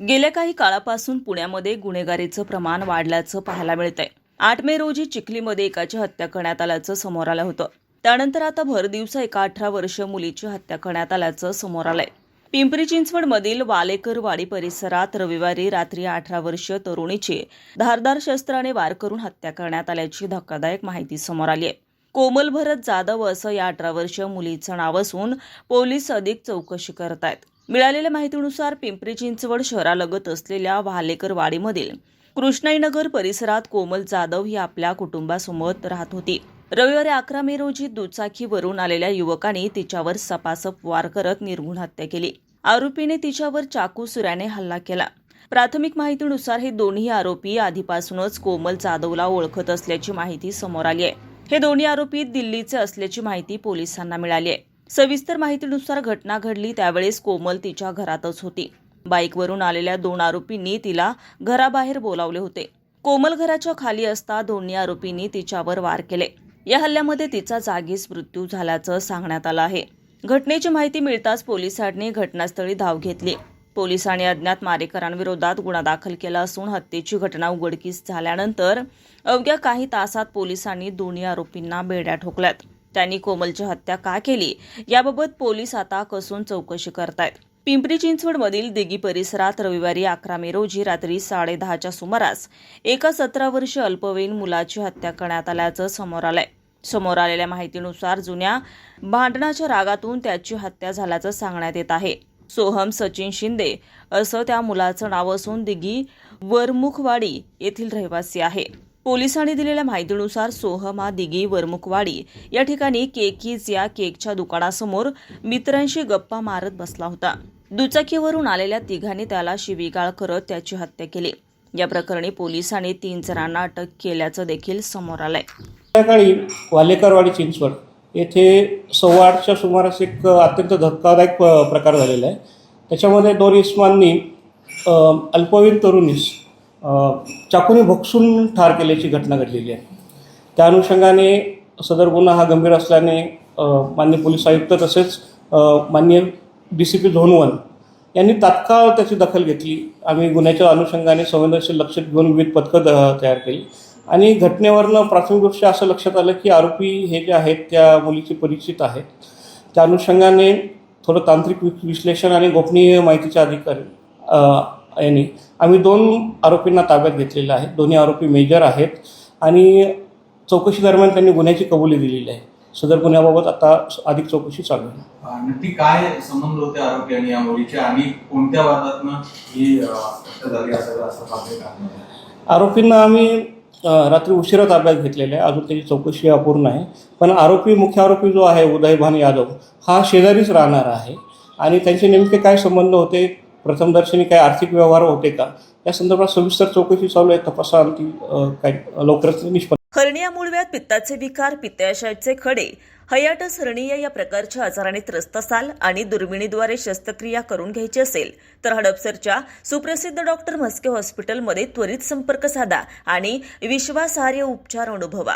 गेल्या काही काळापासून पुण्यामध्ये गुन्हेगारीचं प्रमाण वाढल्याचं पाहायला मिळतंय. आठ मे रोजी चिखलीमध्ये एकाची हत्या करण्यात आल्याचं समोर आलं होतं. त्यानंतर आता भर दिवसा एका अठरा वर्ष मुलीची हत्या करण्यात आल्याचं समोर आलंय. पिंपरी चिंचवडमधील वालेकरवाडी परिसरात रविवारी रात्री अठरा वर्षीय तरुणीची धारदार शस्त्राने वार करून हत्या करण्यात आल्याची धक्कादायक माहिती समोर आली आहे. कोमल भरत जाधव असं या अठरा वर्षीय मुलीचं नाव असून पोलीस अधिक चौकशी करत आहेत मिळालेल्या माहितीनुसार पिंपरी चिंचवड शहरालगत असलेल्या वालेकर वाडीमधील कृष्णाईनगर परिसरात कोमल जाधव ही आपल्या कुटुंबासोबत राहत होती. रविवारी अकरा मे रोजी दुचाकीवरून आलेल्या युवकांनी तिच्यावर सपासप वार करत निर्घुण हत्या केली. आरोपीने तिच्यावर चाकू सुऱ्याने हल्ला केला. प्राथमिक माहितीनुसार हे दोन्ही आरोपी आधीपासूनच कोमल जाधवला ओळखत असल्याची माहिती समोर आली आहे. हे दोन्ही आरोपी दिल्लीचे असल्याची माहिती पोलिसांना मिळाली आहे. सविस्तर माहितीनुसार घटना घडली त्यावेळेस कोमल तिच्या घरातच होती. बाईकवरून आलेल्या दोन आरोपींनी तिला घराबाहेर बोलावले होते. कोमल घराच्या खाली असता दोन्ही आरोपींनी तिच्यावर वार केले. या हल्ल्यामध्ये तिचा जागीच मृत्यू झाल्याचं सांगण्यात आलं आहे. घटनेची माहिती मिळताच पोलिसांनी घटनास्थळी धाव घेतली. पोलिसांनी अज्ञात मारेकरांविरोधात गुन्हा दाखल केला असून हत्येची घटना उघडकीस झाल्यानंतर अवघ्या काही तासात पोलिसांनी दोन्ही आरोपींना बेड्या ठोकल्यात. त्यांनी कोमलची हत्या का केली? याबाबत पोलीस आता कसून चौकशी करतायत. पिंपरी चिंचवडमधील दिघी परिसरात रविवारी अकरा मे रोजी रात्री साडेदहाच्या सुमारास एका सतरा वर्ष अल्पवयीन मुलाची हत्या करण्यात आल्याचं समोर आलंय. समोर आलेल्या माहितीनुसार जुन्या भांडणाच्या रागातून त्याची हत्या झाल्याचं सांगण्यात येत आहे. सोहम सचिन शिंदे असं त्या मुलाचं नाव असून दिगी वरमुखवाडी येथील रहिवासी आहे. पोलिसांनी दिलेल्या माहितीनुसार सोहमा दिगी दिघी वरमुखवाडी या ठिकाणी केकीज या केकच्या दुकानासमोर मित्रांशी गप्पा मारत बसला होता. दुचाकीवरून आलेल्या तिघांनी त्याला शिवीगाळ करत त्याची हत्या केली. या प्रकरणी पोलिसांनी तीन जणांना अटक केल्याचं देखील समोर आलंय. संध्याकाळी वालेकरवाडी चिंचवड येथे सव्वा आठच्या सुमारास एक अत्यंत धक्कादायक प- प्रकार झालेला आहे. त्याच्यामध्ये दोन इसमांनी अल्पवयीन तरुणीस चाकूने भक्षून ठार केल्याची घटना घडलेली आहे. त्या अनुषंगाने सदर गुन्हा हा गंभीर असल्याने मान्य माननीय पोलीस आयुक्त तसेच माननीय D C P zone one यांनी तात्काळ त्याची दखल घेतली. आम्ही गुन्ह्याच्या अनुषंगाने संवेदनशील लक्षात घेऊन विविध पथकं द- तयार केली. आणि घटनेवरनं प्राथमिकदृष्ट्या असं लक्षात आलं की आरोपी हे जे आहेत त्या मुलीचे परिचित आहेत. त्या अनुषंगाने थोडं तांत्रिक वि- विश्लेषण आणि गोपनीय माहितीच्या अधिकारी यांनी. आम्ही दोन आरोपींना ताब्यात घेतलेलं आहे. दोन्ही आरोपी मेजर आहेत. आणि चौकशी दरम्यान त्यांनी गुन्ह्याची कबुली दिलेली आहे. सदर गुन्ह्याबाबत आता अधिक चौकशी चालू आहे. नक्की काय संबंध होते आरोपी आणि या मुलीचे? आणि कोणत्या वादातनं ही झाली असं आरोपींना आम्ही रात्री उशिरा ताब्यात घेतलेला आहे. अजून त्याची चौकशी अपूर्ण आहे. पण आरोपी मुख्य आरोपी जो आहे उदयभान यादव हा शेजारीच राहणार आहे. आणि त्यांचे नेमके काय संबंध होते प्रथमदर्शनी काय आर्थिक व्यवहार होते का? या संदर्भात सविस्तर चौकशी चालू आहे तपासाअंती अ, काय लवकरच निष्पन्न हर्निया मूळव्यात पित्ताचे विकार पित्ताशयाचे खडे हयाटस हर्निया या प्रकारच्या आजाराने त्रस्त असाल आणि दुर्बिणीद्वारे शस्त्रक्रिया करून घ्यायची असेल तर हडपसरच्या सुप्रसिद्ध डॉक्टर म्हस्के हॉस्पिटलमध्ये त्वरित संपर्क साधा आणि विश्वासार्ह उपचार अनुभवा.